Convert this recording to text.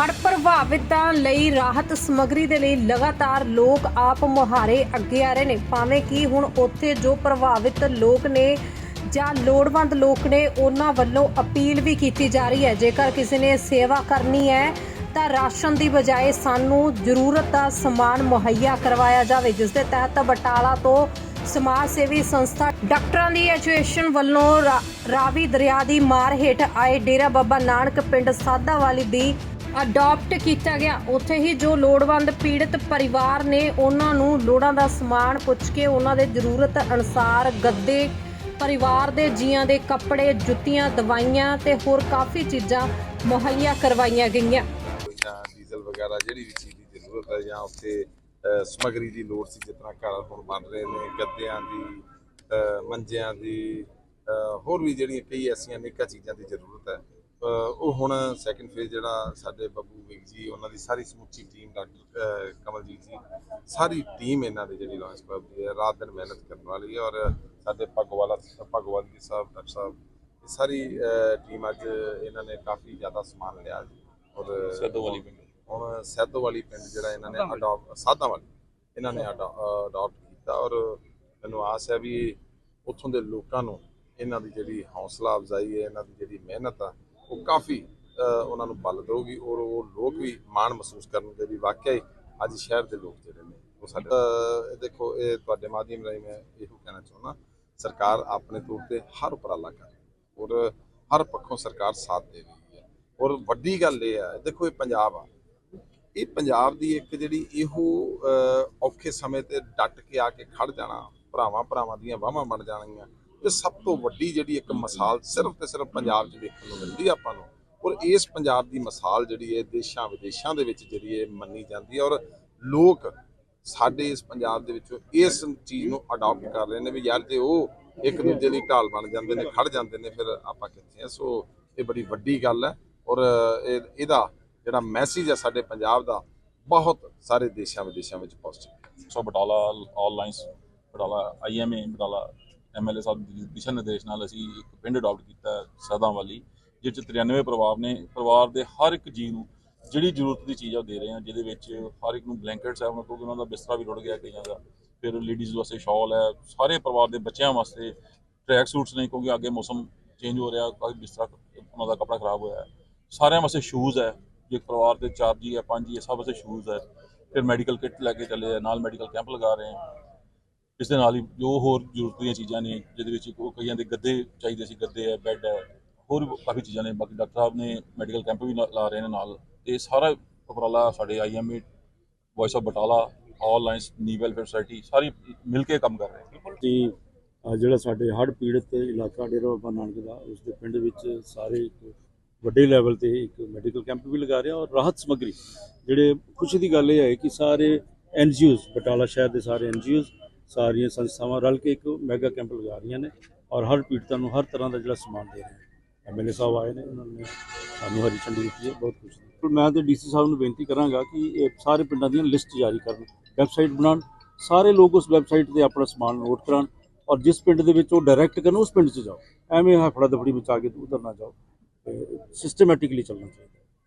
ਹੜ੍ਹ ਪ੍ਰਭਾਵਿਤਾਂ ਲਈ ਰਾਹਤ ਸਮੱਗਰੀ ਦੇ ਲਈ ਲਗਾਤਾਰ ਲੋਕ ਆਪ ਮੁਹਾਰੇ ਅੱਗੇ ਆ ਰਹੇ ਨੇ। ਭਾਵੇਂ ਕਿ ਹੁਣ ਉੱਥੇ ਜੋ ਪ੍ਰਭਾਵਿਤ ਲੋਕ ਨੇ ਜਾਂ ਲੋੜਵੰਦ ਲੋਕ ਨੇ, ਉਹਨਾਂ ਵੱਲੋਂ ਅਪੀਲ ਵੀ ਕੀਤੀ ਜਾ ਰਹੀ ਹੈ। ਜੇਕਰ ਕਿਸੇ ਨੇ ਸੇਵਾ ਕਰਨੀ ਹੈ, ਤਾਂ ਰਾਸ਼ਨ ਦੀ ਬਜਾਏ ਸਾਨੂੰ ਜ਼ਰੂਰਤ ਦਾ ਸਮਾਨ ਮੁਹੱਈਆ ਕਰਵਾਇਆ ਜਾਵੇ, ਜਿਸ ਦੇ ਤਹਿਤ ਬਟਾਲਾ ਤੋਂ ਸਮਾਜ ਸੇਵੀ ਸੰਸਥਾ ਡਾਕਟਰਾਂ ਦੀ ਐਸੋਸੀਏਸ਼ਨ ਵੱਲੋਂ ਰਾ- ਰਾਵੀ ਦਰਿਆ ਦੀ ਮਾਰ ਹੇਠ ਆਏ ਡੇਰਾ ਬਾਬਾ ਨਾਨਕ ਪਿੰਡ ਸਾਦਾਵਾਲੀ ਦੀ ਅਡਾਪਟ ਕੀਤਾ ਗਿਆ। ਉੱਥੇ ਹੀ ਜੋ ਲੋੜਵੰਦ ਪੀੜਤ ਪਰਿਵਾਰ ਨੇ ਉਹਨਾਂ ਨੂੰ ਲੋੜਾਂ ਦਾ ਸਮਾਨ ਪੁੱਛ ਕੇ ਉਹਨਾਂ ਦੇ ਜ਼ਰੂਰਤ ਅਨੁਸਾਰ ਗੱਦੇ ਪਰਿਵਾਰ ਦੇ ਜੀਆਂ ਦੇ ਕੱਪੜੇ ਜੁੱਤੀਆਂ ਦਵਾਈਆਂ ਤੇ ਹੋਰ ਕਾਫੀ ਚੀਜ਼ਾਂ ਮੁਹੱਈਆ ਕਰਵਾਈਆਂ ਗਈਆਂ। ਜਾਂ ਡੀਜ਼ਲ ਵਗੈਰਾ ਜਿਹੜੀ ਵੀ ਚੀਜ਼ ਦੀ ਜ਼ਰੂਰਤ ਹੈ ਜਾਂ ਉੱਥੇ ਅਹ, ਦੀ ਲੋੜ ਸੀ ਜਿਸ ਤਰ੍ਹਾਂ ਘਰ ਹੁਣ ਬਣ ਰਹੇ ਨੇ ਗੱਦਿਆਂ ਦੀ ਮੰਜਿਆਂ ਦੀ ਹੋਰ ਵੀ ਜਿਹੜੀਆਂ ਕਈ ਐਸੀਆਂ ਅਨੇਕਾਂ ਚੀਜ਼ਾਂ ਦੀ ਜ਼ਰੂਰਤ ਹੈ। ਉਹ ਹੁਣ ਸੈਕੰਡ ਫੇਜ਼ ਜਿਹੜਾ ਸਾਡੇ ਬੱਬੂ ਵਿਗ ਜੀ ਉਹਨਾਂ ਦੀ ਸਾਰੀ ਸਮੁੱਚੀ ਟੀਮ ਡਾਕਟਰ ਕਮਲਜੀਤ ਜੀ ਸਾਰੀ ਟੀਮ ਇਹਨਾਂ ਦੀ ਜਿਹੜੀ ਲਾਂਚ ਕਲੱਬ ਦੀ ਹੈ ਰਾਤ ਦਿਨ ਮਿਹਨਤ ਕਰਨ ਵਾਲੀ ਹੈ ਔਰ ਸਾਡੇ ਪਗਵਾਲਾ ਭਗਵਾਨ ਜੀ ਸਾਹਿਬ ਡਾਕਟਰ ਸਾਹਿਬ ਇਹ ਸਾਰੀ ਟੀਮ ਅੱਜ ਇਹਨਾਂ ਨੇ ਕਾਫੀ ਜ਼ਿਆਦਾ ਸਮਾਨ ਲਿਆ ਜੀ ਔਰ ਸੈਦੋ ਵਾਲੀ ਪਿੰਡ। ਹੁਣ ਸੈਦੋ ਵਾਲੀ ਪਿੰਡ ਜਿਹੜਾ ਇਹਨਾਂ ਨੇ ਅਡਾਪਟ ਸਾਦਾ ਵਾਲੀ ਇਹਨਾਂ ਨੇ ਅਡਾਪਟ ਕੀਤਾ ਔਰ ਮੈਨੂੰ ਆਸ ਹੈ ਵੀ ਉੱਥੋਂ ਦੇ ਲੋਕਾਂ ਨੂੰ ਇਹਨਾਂ ਦੀ ਜਿਹੜੀ ਹੌਸਲਾ ਅਫਜ਼ਾਈ ਹੈ ਇਹਨਾਂ ਦੀ ਜਿਹੜੀ ਮਿਹਨਤ ਆ ਉਹ ਕਾਫੀ ਉਹਨਾਂ ਨੂੰ ਬਲ ਦੇਊਗੀ ਔਰ ਉਹ ਲੋਕ ਵੀ ਮਾਣ ਮਹਿਸੂਸ ਕਰਨਗੇ ਵੀ ਵਾਕਿਆ ਹੀ ਅੱਜ ਸ਼ਹਿਰ ਦੇ ਲੋਕ ਜਿਹੜੇ ਨੇ, ਉਹ ਸਾਡੇ ਇਹ ਦੇਖੋ, ਇਹ ਤੁਹਾਡੇ ਮਾਧਿਅਮ ਰਾਹੀਂ ਮੈਂ ਇਹੋ ਕਹਿਣਾ ਚਾਹੁੰਦਾ, ਸਰਕਾਰ ਆਪਣੇ ਤੌਰ ਤੇ ਹਰ ਉਪਰਾਲਾ ਕਰ ਔਰ ਹਰ ਪੱਖੋਂ ਸਰਕਾਰ ਸਾਥ ਦੇ ਰਹੀ ਹੈ। ਔਰ ਵੱਡੀ ਗੱਲ ਇਹ ਹੈ, ਦੇਖੋ ਇਹ ਪੰਜਾਬ ਆ। ਇਹ ਪੰਜਾਬ ਦੀ ਇੱਕ ਜਿਹੜੀ ਇਹੋ ਔਖੇ ਸਮੇਂ ਤੇ ਡਟ ਕੇ ਆ ਕੇ ਖੜ ਜਾਣਾ, ਭਰਾਵਾਂ ਭਰਾਵਾਂ ਦੀਆਂ ਬਾਹਾਂ ਬਣ ਜਾਣਗੀਆਂ। ਇਹ ਸਭ ਤੋਂ ਵੱਡੀ ਜਿਹੜੀ ਇੱਕ ਮਿਸਾਲ ਸਿਰਫ ਤੇ ਸਿਰਫ ਪੰਜਾਬ 'ਚ ਦੇਖਣ ਨੂੰ ਮਿਲਦੀ ਆਪਾਂ ਨੂੰ, ਔਰ ਇਸ ਪੰਜਾਬ ਦੀ ਮਿਸਾਲ ਜਿਹੜੀ ਹੈ ਦੇਸ਼ਾਂ ਵਿਦੇਸ਼ਾਂ ਦੇ ਵਿੱਚ ਜਿਹੜੀ ਹੈ ਮੰਨੀ ਜਾਂਦੀ ਹੈ ਔਰ ਲੋਕ ਸਾਡੇ ਇਸ ਪੰਜਾਬ ਦੇ ਵਿੱਚੋਂ ਇਸ ਚੀਜ਼ ਨੂੰ ਅਡਾਪਟ ਕਰ ਰਹੇ ਨੇ ਵੀ ਯਾਰ ਜੇ ਉਹ ਇੱਕ ਦੂਜੇ ਦੀ ਢਾਲ ਬਣ ਜਾਂਦੇ ਨੇ ਖੜ ਜਾਂਦੇ ਨੇ, ਫਿਰ ਆਪਾਂ ਕਿੱਥੇ ਆ? ਸੋ ਇਹ ਬੜੀ ਵੱਡੀ ਗੱਲ ਹੈ ਔਰ ਇਹ, ਇਹਦਾ ਜਿਹੜਾ ਮੈਸੇਜ ਹੈ ਸਾਡੇ ਪੰਜਾਬ ਦਾ ਬਹੁਤ ਸਾਰੇ ਦੇਸ਼ਾਂ ਵਿਦੇਸ਼ਾਂ ਵਿੱਚ ਪਹੁੰਚਿਆ so Batala all Lions Batala IMA Batala MLA ਸਾਹਿਬ ਦੀ ਦਿਸ਼ਾ ਨਿਰਦੇਸ਼ ਨਾਲ ਅਸੀਂ ਇੱਕ ਪਿੰਡ ਅਡਾਪਟ ਕੀਤਾ ਸਦਾ ਵਾਲੀ ਜਿਸ 'ਚ 93 ਪਰਿਵਾਰ ਨੇ, ਪਰਿਵਾਰ ਦੇ ਹਰ ਇੱਕ ਜੀ ਨੂੰ ਜਿਹੜੀ ਜ਼ਰੂਰਤ ਦੀ ਚੀਜ਼ ਆ ਉਹ ਦੇ ਰਹੇ ਹਾਂ ਜਿਹਦੇ ਵਿੱਚ ਹਰ ਇੱਕ ਨੂੰ ਬਲੈਂਕਟਸ ਹੈ ਉਹਨਾਂ ਕੋਲ ਉਹਨਾਂ ਦਾ ਬਿਸਤਰਾ ਵੀ ਰੁੜ ਗਿਆ ਕਈਆਂ ਦਾ, ਫਿਰ ਲੇਡੀਜ਼ ਵਾਸਤੇ ਸ਼ਾਲ ਹੈ, ਸਾਰੇ ਪਰਿਵਾਰ ਦੇ ਬੱਚਿਆਂ ਵਾਸਤੇ ਟਰੈਕ ਸੂਟਸ ਨੇ, ਕਿਉਂਕਿ ਅੱਗੇ ਮੌਸਮ ਚੇਂਜ ਹੋ ਰਿਹਾ, ਕਾਫੀ ਬਿਸਤਰਾ, ਉਹਨਾਂ ਦਾ ਕੱਪੜਾ ਖਰਾਬ ਹੋਇਆ ਸਾਰਿਆਂ ਵਾਸਤੇ ਸ਼ੂਜ਼ ਹੈ ਜੇ ਪਰਿਵਾਰ ਦੇ ਚਾਰ ਜੀ ਹੈ ਪੰਜ ਜੀ ਹੈ ਸਭ ਵਾਸਤੇ ਸ਼ੂਜ਼ ਹੈ। ਫਿਰ ਮੈਡੀਕਲ ਕਿੱਟ ਲੈ ਕੇ ਚੱਲੇ ਆ, ਨਾਲ ਮੈਡੀਕਲ ਕੈਂਪ ਲਗਾ ਰਹੇ ਹਾਂ ਇਸ ਦੇ ਨਾਲ ਹੀ ਜੋ ਹੋਰ ਜ਼ਰੂਰਤ ਦੀਆਂ ਚੀਜ਼ਾਂ ਨੇ, ਜਿਹਦੇ ਵਿੱਚ ਉਹ ਕਈਆਂ ਦੇ ਗੱਦੇ ਚਾਹੀਦੇ ਸੀ, ਗੱਦੇ ਹੈ ਬੈੱਡ ਹੈ, ਹੋਰ ਵੀ ਕਾਫੀ ਚੀਜ਼ਾਂ ਨੇ, ਬਾਕੀ ਡਾਕਟਰ ਸਾਹਿਬ ਨੇ ਮੈਡੀਕਲ ਕੈਂਪ ਵੀ ਲਾ ਲਾ ਰਹੇ ਨੇ ਨਾਲ ਇਹ ਸਾਰਾ ਉਪਰਾਲਾ ਸਾਡੇ IMA voice of Batala all Lions ਨੀ ਵੈਲਫੇਅਰ ਸੁਸਾਇਟੀ ਸਾਰੀ ਮਿਲ ਕੇ ਕੰਮ ਕਰ ਰਹੇ ਹੈ ਤੇ ਜਿਹੜਾ ਸਾਡੇ ਹੜ੍ਹ ਪੀੜਤ ਇਲਾਕਾ ਡੇਰਾ ਬਾਬਾ ਨਾਨਕ ਦਾ, ਉਸ ਦੇ ਪਿੰਡ ਵਿੱਚ ਸਾਰੇ ਇੱਕ ਵੱਡੇ ਲੈਵਲ ਤੇ ਇੱਕ ਮੈਡੀਕਲ ਕੈਂਪ ਵੀ ਲਗਾ ਰਿਹਾ ਔਰ ਰਾਹਤ ਸਮੱਗਰੀ, ਜਿਹੜੇ ਖੁਸ਼ੀ ਦੀ ਗੱਲ ਇਹ ਹੈ ਕਿ ਸਾਰੇ ਐਨਜੀਓਜ਼ ਬਟਾਲਾ ਸ਼ਹਿਰ ਦੇ ਸਾਰੇ ਐਨਜੀਓਜ਼ ਸਾਰੀਆਂ ਸੰਸਥਾਵਾਂ ਰਲ ਕੇ ਇੱਕ ਮੈਗਾ ਕੈਂਪ ਲਗਾ ਰਹੀਆਂ ਨੇ ਔਰ ਹਰ ਪੀੜਤਾਂ ਨੂੰ ਹਰ ਤਰ੍ਹਾਂ ਦਾ ਜਿਹੜਾ ਸਮਾਨ ਦੇ ਰਹੇ ਨੇ। ਐਮਐਲਏ ਸਾਹਿਬ ਆਏ ਨੇ, ਉਹਨਾਂ ਨੇ ਸਾਨੂੰ ਹਰੀ ਝੰਡੀ ਦਿੱਤੀ ਹੈ, ਬਹੁਤ ਖੁਸ਼ੀ ਹੈ ਪਰ ਮੈਂ ਤੇ ਡੀਸੀ ਸਾਹਿਬ ਨੂੰ ਬੇਨਤੀ ਕਰਾਂਗਾ ਕਿ ਇਹ ਸਾਰੇ ਪਿੰਡਾਂ ਦੀਆਂ ਲਿਸਟ ਜਾਰੀ ਕਰਨ, ਵੈਬਸਾਈਟ ਬਣਾਉਣ, ਸਾਰੇ ਲੋਕ ਉਸ ਵੈਬਸਾਈਟ ਤੇ ਆਪਣਾ ਸਮਾਨ ਨੋਟ ਕਰਾਉਣ ਔਰ ਜਿਸ ਪਿੰਡ ਦੇ ਵਿੱਚ ਉਹ ਡਾਇਰੈਕਟ ਕਰਨ, ਉਸ ਪਿੰਡ 'ਚ ਜਾਓ। ਐਵੇਂ ਹਫੜਾ ਦਫੜੀ ਵਿੱਚ ਆ ਕੇ ਉਧਰ ਨਾ ਜਾਓ। ਸਿਸਟਮੈਟਿਕਲੀ ਚੱਲਣਾ ਚਾਹੀਦਾ।